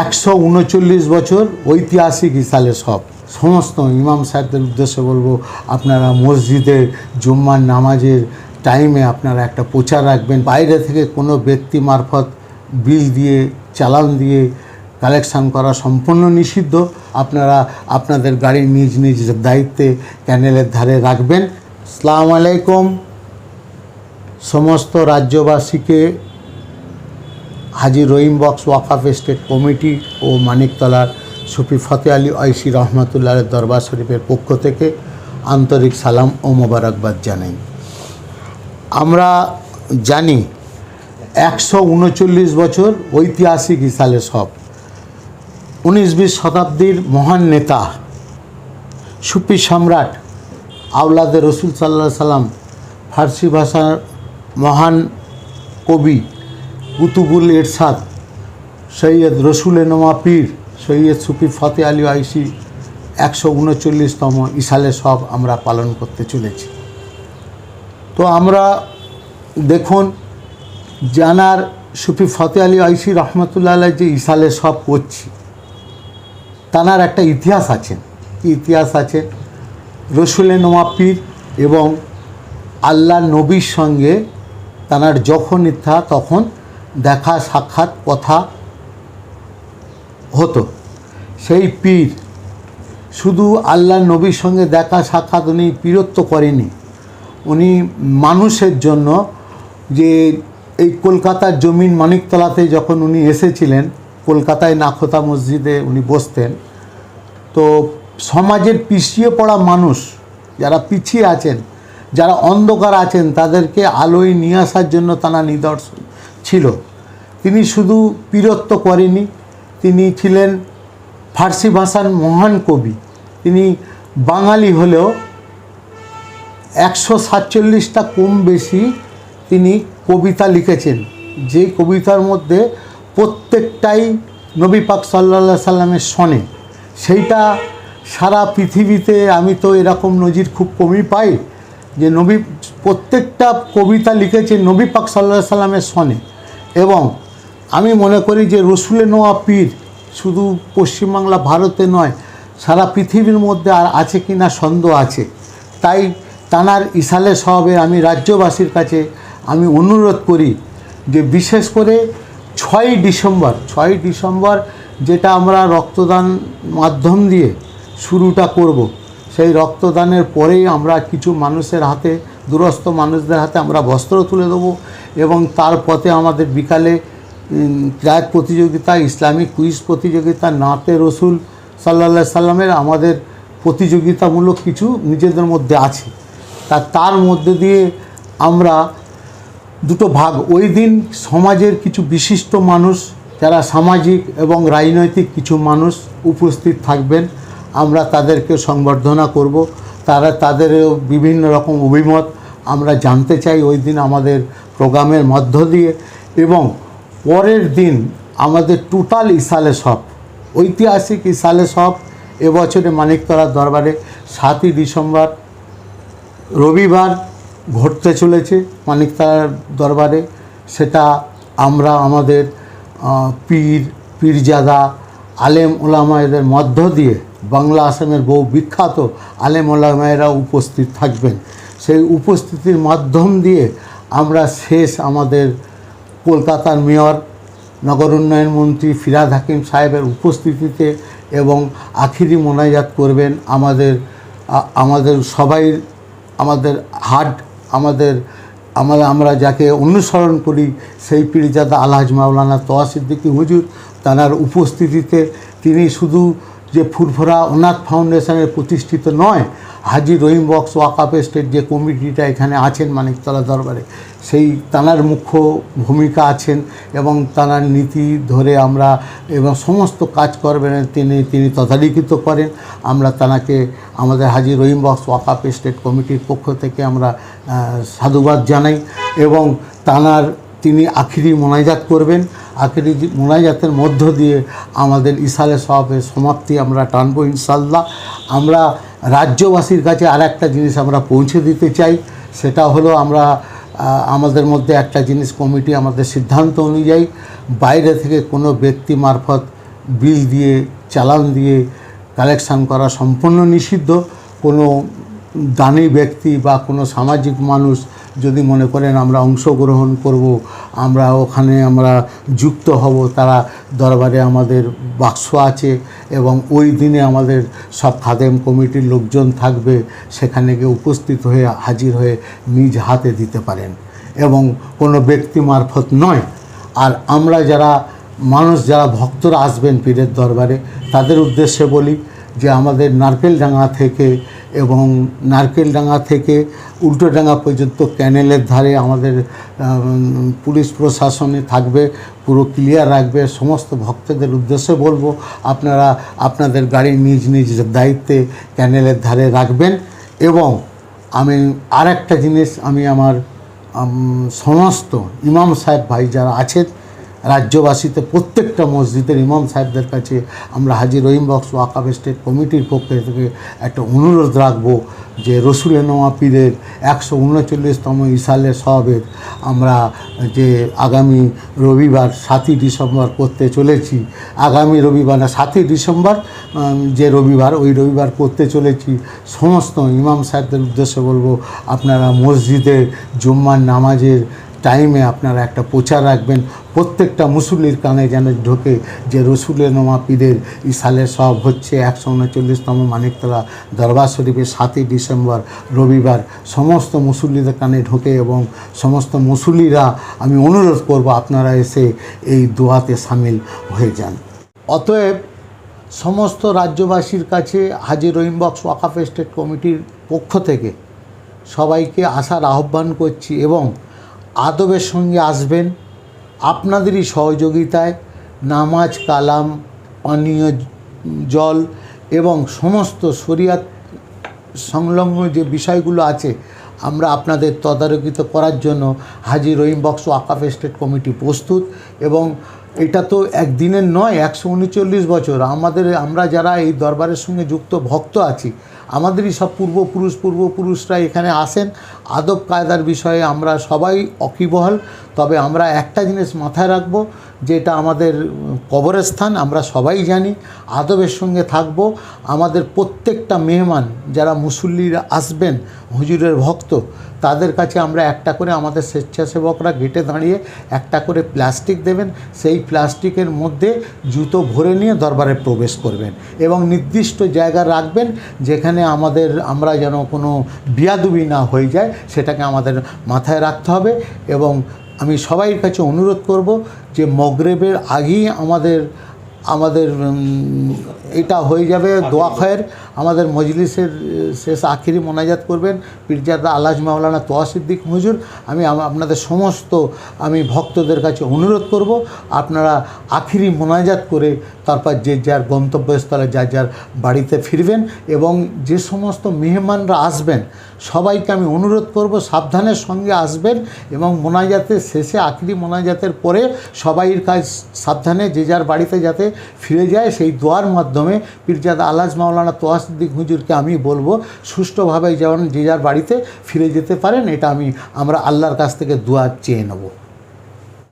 একশো উনচল্লিশ বছর ঐতিহাসিক ইসালে সব। সমস্ত ইমাম সাহেবদের উদ্দেশ্যে বলব, আপনারা মসজিদে জুম্মার নামাজের টাইমে আপনারা একটা প্রচার রাখবেন। বাইরে থেকে কোনো ব্যক্তি মারফত বিল দিয়ে, চালান দিয়ে কালেকশান করা সম্পূর্ণ নিষিদ্ধ। আপনারা আপনাদের গাড়ি নিজ নিজ দায়িত্বে ক্যানেলের ধারে রাখবেন। সালাম আলাইকুম। সমস্ত রাজ্যবাসীকে হাজি রহিম বক্স ওয়াকাফ স্টেট কমিটি ও মানিকতলার সুফি ফতে আলী ঐশী রহমতুল্লাহের দরবার শরীফের পক্ষ থেকে আন্তরিক সালাম ও মোবারকবাদ জানাই। আমরা জানি একশো উনচল্লিশ বছর ঐতিহাসিক ইসালে সব। উনিশ বিশ শতাব্দীর মহান নেতা, সুফি সম্রাট, আওলাদে রসুল সাল্লাহ সাল্লাম ফার্সি ভাষার মহান কবি কুতুবুল এরশাদ সৈয়দ রসুলে নোমা পীর, সৈয়দ সুফি ফতে আলী আইসি একশো উনচল্লিশতম ইসালে সব আমরা পালন করতে চলেছি। তো আমরা দেখুন, জানার সুফি ফতে আলী আইসি রহমতুল্লাহ যে ইসালে সব করছি, তানার একটা ইতিহাস আছে। কি ইতিহাস আছে? রসুলে নোমা পীর এবং আল্লাহ নবীর সঙ্গে তানার যখন ইচ্ছা তখন দেখা সাক্ষাৎ কথা হতো। সেই পীর শুধু আল্লাহ নবীর সঙ্গে দেখা সাক্ষাৎ উনি পীরত্ব করেনি উনি মানুষের জন্য যে এই কলকাতার জমিন মানিকতলাতে যখন উনি এসেছিলেন, কলকাতায় নাখোতা মসজিদে উনি বসতেন, তো সমাজের পিছিয়ে পড়া মানুষ যারা পিছিয়ে আছেন, যারা অন্ধকার আছেন, তাদেরকে আলোয় নিয়ে আসার জন্য তারা নিদর্শন ছিল। তিনি শুধু পীরত্ব করেনি তিনি ছিলেন ফার্সি ভাষার মহান কবি। তিনি বাঙালি হলেও একশো সাতচল্লিশটা কম বেশি তিনি কবিতা লিখেছেন। যে কবিতার মধ্যে প্রত্যেকটাই নবী পাক সাল্লা সাল্লামের শনে সেইটা সারা পৃথিবীতে আমি তো এরকম নজির খুব কমই পাই যে নবী, প্রত্যেকটা কবিতা লিখেছে নবী পাক সাল্লাহ সাল্লামের শনে এবং আমি মনে করি যে রসুলে নোয়া পীর শুধু পশ্চিমবাংলা, ভারতে নয়, সারা পৃথিবীর মধ্যে আর আছে কি না সন্দেহ আছে। তাই তানার ইসালে সহবে আমি রাজ্যবাসীর কাছে আমি অনুরোধ করি যে বিশেষ করে ছয়ই ডিসেম্বর ছয়ই ডিসেম্বর যেটা আমরা রক্তদান মাধ্যম দিয়ে শুরুটা করব, সেই রক্তদানের পরেই আমরা কিছু মানুষের হাতে দূরস্থ মানুষদের হাতে আমরা বস্ত্র তুলে দেবো। এবং তার পথে আমাদের বিকালে ক্রায়ত প্রতিযোগিতা, ইসলামিক কুইজ প্রতিযোগিতা, নাতে রসুল সাল্লা সাল্লামের আমাদের প্রতিযোগিতামূলক কিছু নিজেদের মধ্যে আছে। তা তার মধ্যে দিয়ে আমরা দুটো ভাগ। ওই দিন সমাজের কিছু বিশিষ্ট মানুষ, যারা সামাজিক এবং রাজনৈতিক কিছু মানুষ উপস্থিত থাকবেন, আমরা তাদেরকে সংবর্ধনা করব। তারা তাদেরও বিভিন্ন রকম অভিমত আমরা জানতে চাই ওই দিন আমাদের প্রোগ্রামের মধ্য দিয়ে এবং পরের দিন আমাদের টোটাল ইসালে সব, ঐতিহাসিক ইসালে সব এবছরে মানিকতলার দরবারে সাতই ডিসেম্বর রবিবার ঘটতে চলেছে মানিকতলার দরবারে। সেটা আমরা আমাদের পীর, পীরজাদা, আলেম ওলামায়েদের মধ্য দিয়ে বাংলা আসামের বহু বিখ্যাত আলেম ওলামায়েরা উপস্থিত থাকবেন। সেই উপস্থিতির মাধ্যম দিয়ে আমরা শেষ আমাদের কলকাতার মেয়র, নগর উন্নয়ন মন্ত্রী ফিরাদ হাকিম সাহেবের উপস্থিতিতে এবং আখিরি মোনাজাত করবেন আমাদের আমাদের সবাই, আমাদের হাট, আমাদের, আমরা আমরা যাকে অনুসরণ করি সেই পীরজাদা আলহাজ মাওলানা তোয়া সিদ্দিকী হুজুর, তার উপস্থিতিতে তিনি শুধু যে ফুরফুরা অনাথ ফাউন্ডেশনের প্রতিষ্ঠিত নয় হাজি রহিম বক্স, ওয়াকাফ যে কমিটিটা এখানে আছেন মানিকতলা দরবারে, সেই তানার মুখ্য ভূমিকা আছেন এবং তানার নীতি ধরে আমরা এবং সমস্ত কাজ করবেন তিনি তিনি তদারকিত করেন। আমরা তানাকে আমাদের হাজি রহিম বক্স, ওয়াকাফ স্টেট কমিটির পক্ষ থেকে আমরা সাধুবাদ জানাই এবং তানার তিনি আখিরি মোনাজাত করবেন। আখিরি মোনাজাতের মধ্য দিয়ে আমাদের ইসালে সবের সমাপ্তি আমরা টানবো ইনশাল্লাহ আমরা রাজ্যবাসীর কাছে আর একটা জিনিস আমরা পৌঁছে দিতে চাই, সেটা হলো আমরা আমাদের মধ্যে একটা জিনিস কমিটি আমাদের সিদ্ধান্ত অনুযায়ী বাইরে থেকে কোনো ব্যক্তি মারফত বিল দিয়ে, চালান দিয়ে কালেকশান করা সম্পূর্ণ নিষিদ্ধ। কোনো দানি ব্যক্তি বা কোনো সামাজিক মানুষ যদি মনে করেন আমরা অংশগ্রহণ করব, আমরা ওখানে আমরা যুক্ত হব, তারা দরবারে আমাদের বাক্স আছে এবং ওই দিনে আমাদের সব খাদেম কমিটির লোকজন থাকবে, সেখানে গিয়ে উপস্থিত হয়ে হাজির হয়ে নিজ হাতে দিতে পারেন। এবং কোনো ব্যক্তি মারফত নয়। আর আমরা যারা মানুষ, যারা ভক্তরা আসবেন পীরের দরবারে, তাদের উদ্দেশ্যে বলি যে আমাদের নারকেলডাঙ্গা থেকে এবং নারকেলডাঙ্গা থেকে উল্টোডাঙ্গা পর্যন্ত ক্যানেলের ধারে আমাদের পুলিশ প্রশাসনে থাকবে, পুরো ক্লিয়ার রাখবে। সমস্ত ভক্তদের উদ্দেশ্যে বলব, আপনারা আপনাদের গাড়ি নিজ নিজ দায়িত্বে ক্যানেলের ধারে রাখবেন। এবং আমি আর একটা জিনিস, আমি আমার সমস্ত ইমাম সাহেব ভাই যারা আছেন রাজ্যবাসীতে প্রত্যেকটা মসজিদের ইমাম সাহেবদের কাছে আমরা হাজি রহিম বক্স ওয়াকাব স্টেট কমিটির পক্ষ থেকে একটা অনুরোধ রাখব যে রসুল নোয়া পীরের একশো উনচল্লিশতম ইসালের সবের আমরা যে আগামী রবিবার সাতই ডিসেম্বর করতে চলেছি, আগামী রবিবার না, সাতই ডিসেম্বর যে রবিবার, ওই রবিবার করতে চলেছি, সমস্ত ইমাম সাহেবদের উদ্দেশ্যে বলব আপনারা মসজিদে জুম্মার নামাজের টাইমে আপনারা একটা প্রচার রাখবেন। প্রত্যেকটা মুসল্লির কানে যেন ঢোকে যে রসুলের পীরের ইসালের সব হচ্ছে একশো উনচল্লিশতম মানিকতলা দরবার শরীফের সাতই ডিসেম্বর রবিবার। সমস্ত মুসল্লিদের কানে ঢোকে এবং সমস্ত মুসল্লিরা আমি অনুরোধ করব আপনারা এসে এই দোয়াতে সামিল হয়ে যান। অতএব সমস্ত রাজ্যবাসীর কাছে হাজি রহিম বক্স ওয়াকাফ স্টেট কমিটির পক্ষ থেকে সবাইকে আসার আহ্বান করছি এবং আদবের সঙ্গে আসবেন। আপনাদেরই সহযোগিতায় নামাজ, কালাম, পানীয় জল এবং সমস্ত শরিয়াত সংলগ্ন যে বিষয়গুলো আছে, আমরা আপনাদের তদারকিত করার জন্য হাজির রহিম বক্স আকাফ স্টেট কমিটি প্রস্তুত এবং এটা তো একদিনের নয়, একশো উনচল্লিশ বছর। আমাদের, আমরা যারা এই দরবারের সঙ্গে যুক্ত ভক্ত আছি, আমাদেরই সব পূর্বপুরুষ, পূর্বপুরুষরা এখানে আসেন। আদব কায়দার বিষয়ে আমরা সবাই অকিবহল। তবে আমরা একটা জিনিস মাথায় রাখব যেটা আমাদের কবরস্থান, আমরা সবাই জানি, আদবের সঙ্গে থাকব। আমাদের প্রত্যেকটা মেহমান যারা মুসল্লিরা আসবেন, হুজুরের ভক্ত, তাদের কাছে আমরা একটা করে আমাদের স্বেচ্ছাসেবকরা গেটে দাঁড়িয়ে একটা করে প্লাস্টিক দেবেন। সেই প্লাস্টিকের মধ্যে জুতো ভরে নিয়ে দরবারে প্রবেশ করবেন এবং নির্দিষ্ট জায়গা রাখবেন যেখানে আমাদের, আমরা যেন কোনো বিয়াদুবি না হয়ে যায়, সেটাকে আমাদের মাথায় রাখতে হবে এবং আমি সবাইয়ের কাছে অনুরোধ করব যে মগরেবের আগেই আমাদের আমাদের এটা হয়ে যাবে দোয়া খয়ের। আমাদের মজলিসের শেষ আখিরি মোনাজাত করবেন। পীরজাদা আলাজ মাওলানা তোয়া সিদ্দিক হুজুর আমি, আপনাদের সমস্ত আমি ভক্তদের কাছে অনুরোধ করব, আপনারা আখিরি মোনাজাত করে তারপর যে যার গন্তব্যস্থলে, যার যার বাড়িতে ফিরবেন এবং যে সমস্ত মেহমানরা আসবেন, সবাইকে আমি অনুরোধ করব সাবধানের সঙ্গে আসবেন এবং মোনাজাতের শেষে আখিরি মোনাজাতের পরে সবাইয়ের কাজ সাবধানে, যে যার বাড়িতে যাতে ফিরে যায়, সেই দোয়ার মাধ্যমে পীরজাদ আলাজ মাওলানা তোয়াসুদ্দিক হুজুরকে আমি বলব, সুষ্ঠুভাবে যেমন যে যার বাড়িতে ফিরে যেতে পারেন, এটা আমি, আমরা আল্লাহর কাছ থেকে দোয়া চেয়ে নেব।